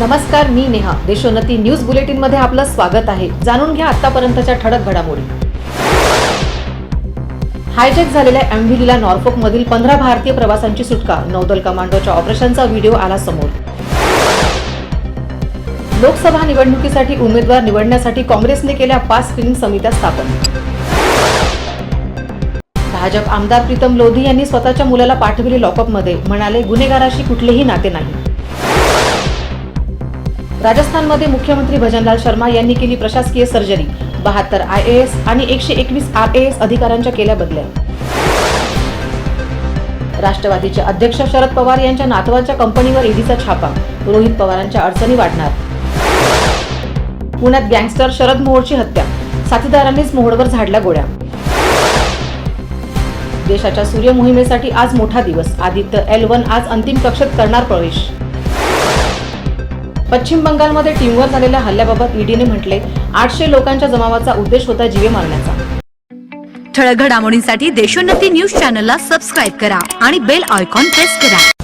नमस्कार मी नेहा. देशोन्नती न्यूज बुलेटिनमध्ये आपलं स्वागत आहे. जाणून घ्या आतापर्यंतच्या ठळक घडामोडी. हायजॅक झालेल्या एमव्हीला नॉर्फोक मधील पंधरा भारतीय प्रवाशांची सुटका. नौदल कमांडोच्या ऑपरेशनचा व्हिडिओ आला समोर. लोकसभा निवडणुकीसाठी उमेदवार निवडण्यासाठी काँग्रेसने केल्या पाच स्क्रीनिंग समित्या स्थापन. भाजप आमदार प्रीतम लोधी यांनी स्वतःच्या मुलाला पाठविले लॉकअपमध्ये. म्हणाले गुन्हेगाराशी कुठलेही नाते नाही. राजस्थानमध्ये मुख्यमंत्री भजनलाल शर्मा यांनी केली प्रशासकीय सर्जरी. बहात्तर आय ए एस आणि एकशे एकवीस आर ए एस अधिकाऱ्यांच्या केल्या बदल्या. राष्ट्रवादीचे अध्यक्ष शरद पवार यांच्या नातवाच्या कंपनीवर ईडीचा छापा. रोहित पवारांच्या अडचणी वाढणार. पुण्यात गँगस्टर शरद मोहोळची हत्या. साथीदारांनीच मोहोळवर झाडल्या गोळ्या. देशाच्या सूर्य मोहिमेसाठी आज मोठा दिवस. आदित्य एल वन आज अंतिम कक्षेत करणार प्रवेश. पश्चिम बंगालमध्ये टीमवर झालेल्या हल्ल्याबाबत ईडीने म्हटले आठशे लोकांच्या जमावाचा उद्देश होता जीवे मारण्याचा. ठळक घडामोडींसाठी देशोन्नती न्यूज चॅनलला सबस्क्राईब करा आणि बेल आयकॉन प्रेस करा.